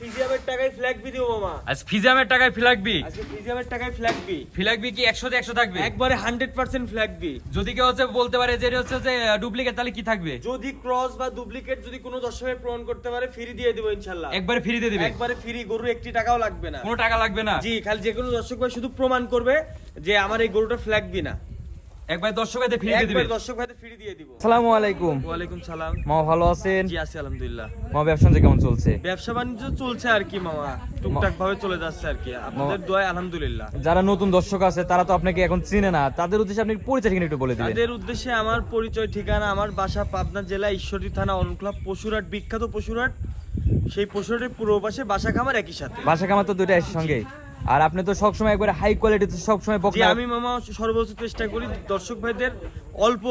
ফিজিয়ামের টাকায় flag B দিব মামা। আজ ফিজামের টাকায় ফ্ল্যাগ বি আজকে ফিজিয়ামের টাকায় ফ্ল্যাগ বি ফ্ল্যাগ বি কি থাকবে? একবারে হান্ড্রেড পার্সেন্ট ফ্ল্যাগ বি যদি কেউ হচ্ছে বলতে পারে যে হচ্ছে যে ডুপ্লিকেট তাহলে কি থাকবে? যদি ক্রস বা ডুপ্লিকেট যদি কোনো দর্শকের প্রমাণ করতে পারে ফ্রি দিয়ে দিব ইনশাল্লাহ। একবারে ফ্রিতে দিবে? একবারে ফ্রি গরুর একটি টাকাও লাগবে না। কোনো টাকা লাগবে না? জি খালি যে কোনো দর্শক ভাই শুধু প্রমাণ করবে যে আমার এই গরুটা ফ্ল্যাগ বি না। একবার দর্শক ভাইদের ফ্রিতে দিবে একবার দর্শক ভাইদের ফ্রি দিয়ে দিব। আসসালামু আলাইকুম। ওয়ালাইকুম সালাম। মামা ভালো আছেন? জি আছি আলহামদুলিল্লাহ। মামা ব্যবসা বাণিজ্য কেমন চলছে? ব্যবসা বাণিজ্য চলছে আর কি মামা। টুকটাক ভাবে চলে যাচ্ছে আর কি। আপনাদের দোয়ায় আলহামদুলিল্লাহ। যারা নতুন দর্শক আছে তারা তো আপনাকে এখন চিনে না। তাদের উদ্দেশ্যে আপনি পরিচয় ঠিকানা একটু বলে দিবেন। তাদের উদ্দেশ্যে আমার পরিচয় ঠিকানা আমার বাসা পাবনা জেলা ঈশ্বরী থানা অনুক্লা পশুরহাট বিখ্যাত পশুরহাট। সেই পশুরহাটের পূর্ব পাশে বাসা খামার একই সাথে। বাসা খামার তো দুইটা একই সঙ্গে। আর আপনি তো সবসময় একবারে হাই কোয়ালিটিতে সবসময় বকনা আমি মামা সর্বোচ্চ চেষ্টা করি দর্শক ভাইদের অল্প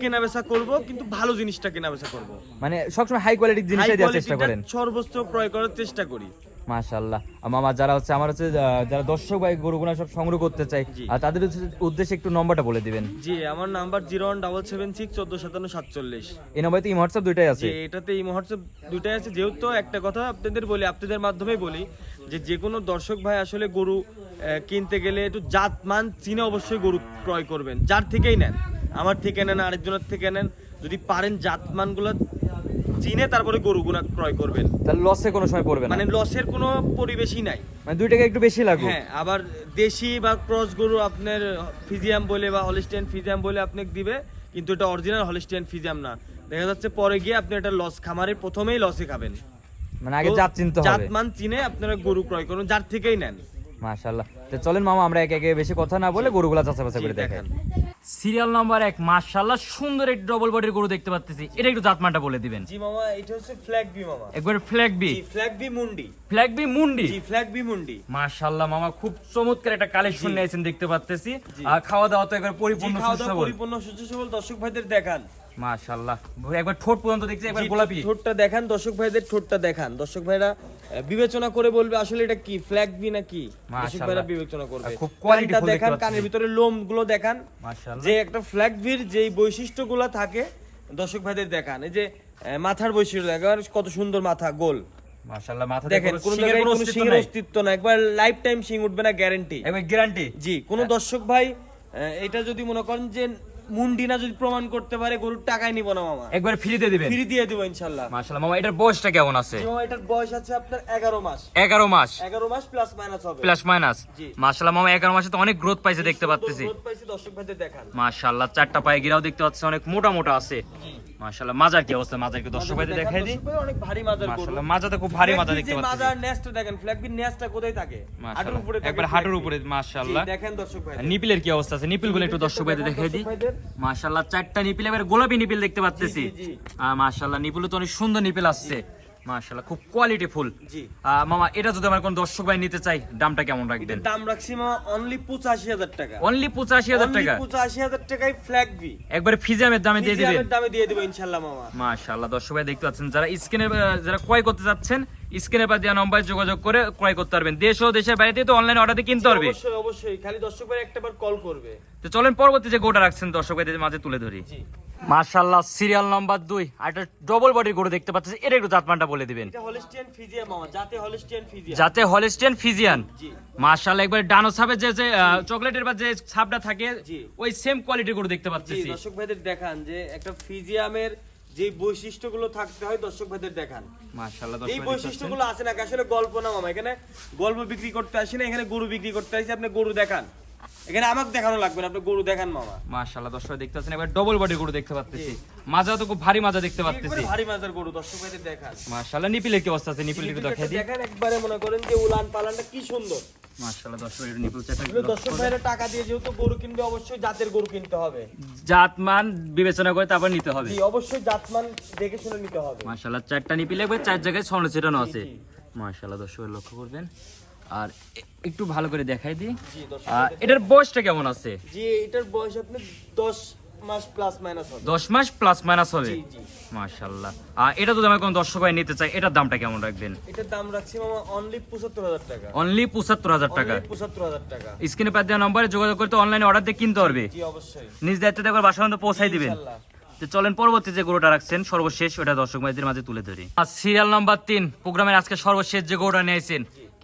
কেনা বেচা করব কিন্তু ভালো জিনিসটা কেনা বেচা করব। মানে সবসময় হাই কোয়ালিটির হাই জিনিসটাই দেওয়ার চেষ্টা করেন। সর্বোচ্চ ক্রয় করার চেষ্টা করি। মাশাআল্লাহ। আর মামা যারা হচ্ছে আমার হচ্ছে যারা দর্শক ভাই গরুগুনা সব সংগ্রহ করতে চাই আর তাদের উদ্দেশ্যে- একটু নম্বরটা বলে দিবেন। জি আমার number zero one double seven six চোদ্দ সাতান্ন সাতচল্লিশ। এই নম্বরে তো হোয়াটসঅ্যাপ দুইটাই আছে? এটাতে এই মুহূর্তে দুটাই আছে। যেহেতু একটা কথা আপনাদের বলি আপনাদের মাধ্যমেই বলি যে যে কোনো দর্শক ভাই আসলে গরু কিনতে গেলে একটু জাত মান চিনে অবশ্যই গরু ক্রয় করবেন। যার থেকেই নেন। আমার থেকে নেন আরেকজনের থেকে নেন। যদি পারেন জাত মানগুলো চিনে তারপরে গরুগুনা ক্রয় করবেন। তাহলে লসে কোনো সময় পড়বে মানে লসের কোনো পরিবেশই নাই। মানে দুই টাকা একটু বেশি লাগবে হ্যাঁ আবার দেশি বা ক্রস গরু আপনার ফিজিয়াম বলে বা হলিস্টিয়ান ফিজিয়াম বলে আপনাকে দিবে কিন্তু এটা অরিজিনাল হলিস্টিয়ান ফিজিয়াম না। দেখা যাচ্ছে পরে গিয়ে আপনি এটা লস খামারে প্রথমেই লসে খাবেন। মানে আগে জাত চিনতে জাত মান চিনে আপনারা গরু ক্রয় করুন যার থেকেই নেন। মাশাআল্লাহ। তো চলেন মামা আমরা একে একে বেশি কথা না বলে গরুগুলা চাচা করে দেখান। সিরিয়াল নাম্বার এক মাশাআল্লাহ সুন্দর একটি ডবল বডির গরু দেখতে পাচ্ছি এটা একটু জাতমানটা বলে দিবেন। জি মামা এটা হচ্ছে ফ্ল্যাগ বি মামা। একবার ফ্ল্যাগ বি জি ফ্ল্যাগ বি মুন্ডি। ফ্ল্যাগ বি মুন্ডি? জি ফ্ল্যাগ বি মুন্ডি। মাশাআল্লাহ মামা খুব চমৎকার একটা কালেকশন নিয়েছেন দেখতে পাচ্ছি আর খাওয়া দাওয়া তো একবার পরিপূর্ণ পরিপূর্ণ সুস্থ সবল। দর্শক ভাইদের দেখান। মাশাআল্লাহ। একবার ঠোঁট পর্যন্ত দেখছি একবার গোলাপি। ঠোঁটটা দেখান দর্শক ভাইদের ঠোঁটটা দেখান। দর্শক ভাইরা বিবেচনা করে বলবে আসলে এটা কি ফ্ল্যাগ বি নাকি দর্শক ভাইরা বিবেচনা করবে। খুব quality কানটা full দেখতে দেখান কানের ভিতরে লোমগুলো দেখান। মাশাআল্লাহ। যে একটা ফ্ল্যাগ বির যেই বৈশিষ্ট্যগুলো থাকে দর্শক ভাইদের দেখান। এই যে মাথার বৈশিষ্ট্য দেখেন কত সুন্দর মাথা গোল। মাশাআল্লাহ মাথা দেখেন কোন জায়গায় কোনো সিংহের অস্তিত্ব না একবার লাইফ টাইম সিং উঠবে না গ্যারান্টি একবার গ্যারান্টি জি কোন দর্শক ভাই এটা যদি মনে করেন যে মুন্ডিনা যদি প্রমাণ করতে পারে গরুর টাকাই নিব না মামা। একবার ফ্রি দিয়ে দিবেন? ফ্রি দিয়ে দিব ইনশাআল্লাহ মাশাআল্লাহ মামা এটার বয়সটা কেমন আছে? মামা এটার বয়স আছে আপনার এগারো মাস। এগারো মাস? এগারো মাস প্লাস মাইনাস হবে। প্লাস মাইনাস মাশাআল্লাহ মামা এগারো মাসে তো অনেক গ্রোথ পাইছে দেখতে পাচ্ছি গ্রোথ পাইছে দর্শক ভাইদের দেখান। মাশাআল্লাহ চারটা পায়ে গিরাও দেখতে পাচ্ছি অনেক মোটা মোটা আছে। মাশাআল্লাহ মাজার কি অবস্থা? মাজার কি দর্শক ভাইদের দেখাই দিই অনেক ভারী মাজার মাশাআল্লাহ খুব ভারী মাজা দেখতে পাচ্ছি। মাজার নেস্টটা দেখেন নেস্টটা কোথায় থাকে? হাঁটুর উপরে একবার হাঁটুর উপরে মাশাআল্লাহ। দেখেন দর্শক ভাই। নিপিলের কি অবস্থা আছে? নিপিলগুলো একটু দর্শক ভাইদের দেখাই দিই। মাশাআল্লাহ চারটা নিপিল এবার গোলাপি নিপিল দেখতে পাচ্ছি। আর মাশাআল্লাহ নিপিলও তো অনেক সুন্দর নিপিল আসছে। মাশাআল্লাহ খুব কোয়ালিটি ফুল জি মামা এটা যদি আমার কোন দর্শক ভাই নিতে চাই দামটা কেমন রাখবেন? দাম রাখছি মামা অনলি পঁচাশি হাজার টাকা। অনলি পঁচাশি হাজার টাকা? পঁচাশি হাজার টাকায় ফ্ল্যাগ একবারে ফিজামের দামে দিয়ে দিবেন? দামে দিয়ে দেবো ইনশাল্লাহ মামা। মাশাআল্লাহ দর্শক ভাই দেখতে পাচ্ছেন যারা স্ক্রিনে যারা ক্রয় করতে যাচ্ছেন স্ক্রিনে পা দেওয়া নম্বরে যোগাযোগ করে ক্রয় করতে পারবেন। দেশ ও দেশের বাইরে তো অনলাইন অর্ডার দিয়ে কিনতে পারবে। অবশ্যই অবশ্যই। খালি দর্শক ভাই একটাবার কল করবে। তো চলেন পরবর্তী যে গোটা রাখছেন দর্শক ভাইদের মাঝে তুলে ধরি। জি। মাশাআল্লাহ সিরিয়াল নাম্বার দুই। আর ডবল বডির গরু দেখতে এটা একটু জাতমানটা বলে দিবেন। এটা হলিস্টিয়ান যাতে ফিজিয়ান জি। মাশাআল্লাহ একবার ডানো যে যে চকলেটের বা যে ছাপটা থাকে ওই সেম কোয়ালিটির গরু দেখতে পাচ্ছি। দর্শক ভাইদের দেখান যে একটা ফিজিয়ামের যে বৈশিষ্ট্যগুলো থাকতে হয় দর্শক ভাইদের দেখান। মাশাআল্লাহ এই বৈশিষ্ট্যগুলো আছে না আসলে গল্প না মামা। এখানে গল্প বিক্রি করতে আসি না এখানে গরু বিক্রি করতে আসি আপনি গরু দেখান। এখানে আমাকে দেখানো লাগবে না আপনি গরু দেখান মামা। মাশাআল্লাহ দর্শক দেখতে পাচ্ছেন একবার ডবল বডির গরু দেখতে পাচ্ছি মাজা তো খুব ভারী মাজা দেখতে পাচ্ছি ভারী মাজার গরু দর্শক ভাইদের দেখান। মাশাআল্লাহ নিপিলের কি অবস্থা আছে? নিপিল দিই। দেখেন একবারে মনে করেন যে উলান পালানটা কি সুন্দর। মাশাআল্লাহ দর্শক নিপিল চাটা দর্শক ভাইরা টাকা দিয়ে যেহেতু গরু কিনবে অবশ্যই জাতের গরু কিনতে হবে। জাতমান বিবেচনা করে তারপর নিতে হবে। জি অবশ্যই জাতমান দেখে শুনে নিতে হবে। মাশাআল্লাহ চারটা নিপিল একবার চার জায়গায় ছড়ানো ছিটানো আছে। মাশাআল্লাহ দর্শক লক্ষ্য করবেন। আর একটু ভালো করে দেখাই দিই। এটার বয়সটা কেমন আছে? জি এটার বয়স আপনি দশ মাস প্লাস মাইনাস হবে। দশ মাস প্লাস মাইনাস হবে? জি জি। মাশাআল্লাহ। আর এটা যদি আমার কোন দর্শক ভাই নিতে চাই এটার দামটা কেমন রাখবেন? এটার দাম রাখছি মামা অনলি পঁচাত্তর হাজার টাকা। অনলি পঁচাত্তর হাজার টাকা? পঁচাত্তর হাজার টাকা। স্ক্রিনে দেওয়া নম্বরে যোগাযোগ করতে অনলাইনে অর্ডার দিয়ে কিনতে পারবে। জি অবশ্যই। নিজ দায়িত্বে একবার বাসা পর্যন্ত পৌঁছাই দিবেন। তো চলেন পরবর্তী যে গরুটা রাখছেন সর্বশেষ ওটা দর্শক ভাইদের মাঝে তুলে ধরি। আর সিরিয়াল নাম্বার তিন প্রোগ্রামের আজকে সর্বশেষ যে গরুটা নিয়েছেন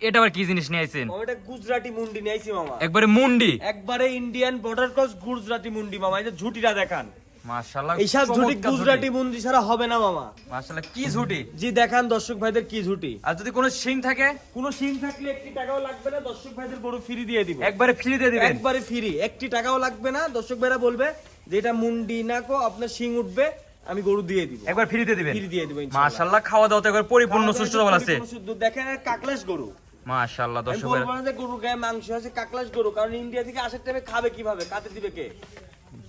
এটা আবার কি জিনিস নিয়ে আইছেন? এটা গুজরাটি মুন্ডি নিয়েছি মামা। একবারে মুন্ডি? একবারে ইন্ডিয়ান বর্ডার ক্রস গুজরাটি মুন্ডি মামা। এই যে ঝুটিটা দেখান। মাশাআল্লাহ এইসব ঝুটি গুজরাটি মুন্ডি ছাড়া হবে না মামা। মাশাআল্লাহ কি ঝুটি? জি দেখান দর্শক ভাইদের কি ঝুটি। আর যদি কোনো সিং থাকে? কোনো সিং থাকলে একটি টাকাও লাগবে না দর্শক ভাইদের গরু ফ্রি দিয়ে দিব। একবারে ফ্রি দিয়ে দিবেন? একবারে ফ্রি একটি টাকাও লাগবে না। দর্শক ভাইরা বলবে যে এটা মুন্ডি না কো আপনার সিং উঠবে আমি গরু দিয়ে দিব। একবার ফ্রি দিয়ে দিবেন? ফ্রি দিয়ে দিব। মাশাআল্লাহ খাওয়া দাওয়া তো একবার পরিপূর্ণ সুস্থ আছে। দেখেন কাকলাস গরু। মাশাআল্লাহ দর্শক বলব না যে গরু গায়ে মাংস আছে কাকলাস গরু কারণ ইন্ডিয়া থেকে আসার টাইমে খাবে কীভাবে? কাতে দিবে কে?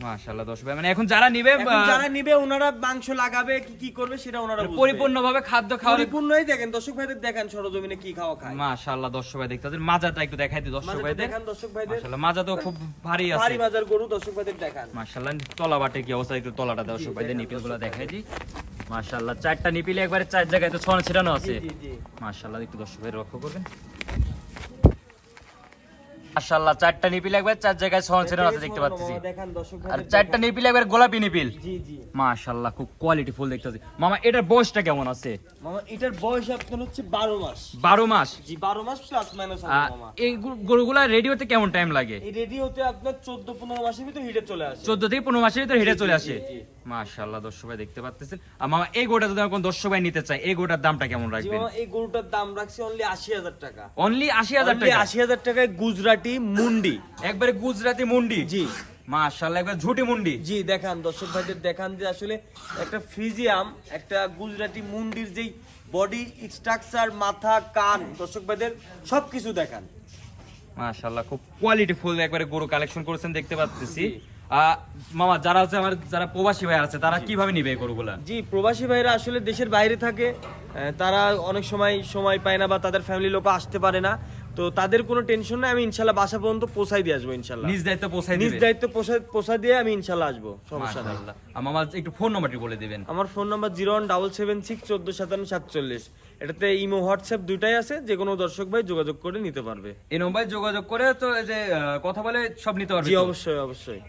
মাশাআল্লাহ দর্শক মানে এখন যারা নিবে যারা নিবে ওনারা মাংস লাগাবে কি কি করবে সেটা ওনারা বুঝবে। পরিপূর্ণ ভাবে খাদ্য খাওয়া পরিপূর্ণই দেখেন দর্শক ভাইদের দেখেন সরজমিনে কি খাওয়া খায়। মাশাআল্লাহ দর্শক ভাই দেখতে মাজাটা একটু দেখাই দিই দর্শক ভাইদের। দেখান দর্শক ভাইদের। মাশাআল্লাহ মাজা তো খুব ভারী আছে। ভারী বাজার গরু দর্শক ভাইদের দেখান। মাশাআল্লাহ তলা বাটে কি অবস্থা একটু তলাটা দর্শক ভাইদের নিপিলগুলো দেখাই দিই। মাশাআল্লাহ চারটা নিপিলে একবারে চার জায়গায় তো ছড়ানো ছিটানো আছে। মাশাআল্লাহ একটু দর্শক ভাই লক্ষ্য করবেন। মাশাআল্লাহ চারটা নিপিল একবার চার জায়গায় ছড়ানো ছিটানো আছে দেখতে পাচ্ছি। আর চারটা নিপিল একবার গোলাপি নিপিল। মাশাআল্লাহ খুব কোয়ালিটি ফুল দেখতে পাচ্ছি। মামা এটার বয়সটা কেমন আছে? মামা এটার বয়স আপনার হচ্ছে বারো মাস। বারো মাস? জি বারো মাস প্লাস মাইনাস হবে মামা। এই গরু- গরুগুলা রেডি হতে কেমন টাইম লাগে? এই রেডি হতে আপনার চোদ্দ পনেরো মাসের ভিতরে হিটে চলে আসে। চোদ্দ থেকে পনেরো মাসের ভিতরে হেঁটে চলে আসে। জি। মাশাআল্লাহ দর্শক ভাই দেখতে পাচ্ছেন মামা এই গোটা যদি কোনো দর্শক ভাই নিতে চাই এই গোটার দামটা কেমন রাখবেন? এই গরুটার দাম রাখছি অনলি আশি হাজার টাকা। অনলি আশি হাজার Only টাকা? আশি হাজার টাকায় গুজরাটি মুন্ডি। একবারে গুজরাটি মুন্ডি? জি। মাশাআল্লাহ একবার ঝুটি মুন্ডি? জি দেখান দর্শক ভাইদের দেখান যে আসলে একটা ফ্রিজিয়াম একটা গুজরাটি মুন্ডির যেই বডি স্ট্রাকচার মাথা কান দর্শক ভাইদের সবকিছু দেখান। মাশাআল্লাহ খুব কোয়ালিটি ফুল একবারে গরু কালেকশন করেছেন দেখতে পাচ্ছি মামা যারা আছে আমার যারা প্রবাসী ভাই আছে তারা কীভাবে নিবে এই গরুগুলা? জি প্রবাসী ভাইরা আসলে দেশের বাইরে থাকে তারা অনেক সময় সময় পায় না বা তাদের ফ্যামিলি লোক আসতে পারে না তো তাদের কোনো টেনশন নাই আমি ইনশাল্লাহ বাসা পর্যন্ত পৌঁছাই দিয়ে আসব ইনশাল্লাহ। নিজ দায়িত্ব পৌঁছাই নিজ দায়িত্ব পৌঁছা পৌঁছা দিয়ে আমি ইনশাল্লাহ আসব সমস্যা নেই। মামা একটু ফোন নাম্বারটি বলে দিবেন। আমার phone number zero one double seven six চোদ্দ সাতান্ন সাতচল্লিশ। এটাতে ইমো হোয়াটসঅ্যাপ দুইটাই আছে যে কোনো দর্শক ভাই যোগাযোগ করে নিতে পারবে। এই নম্বরে যোগাযোগ করে তো যে কথা বলে সব নিতে পারবে জি অবশ্যই অবশ্যই।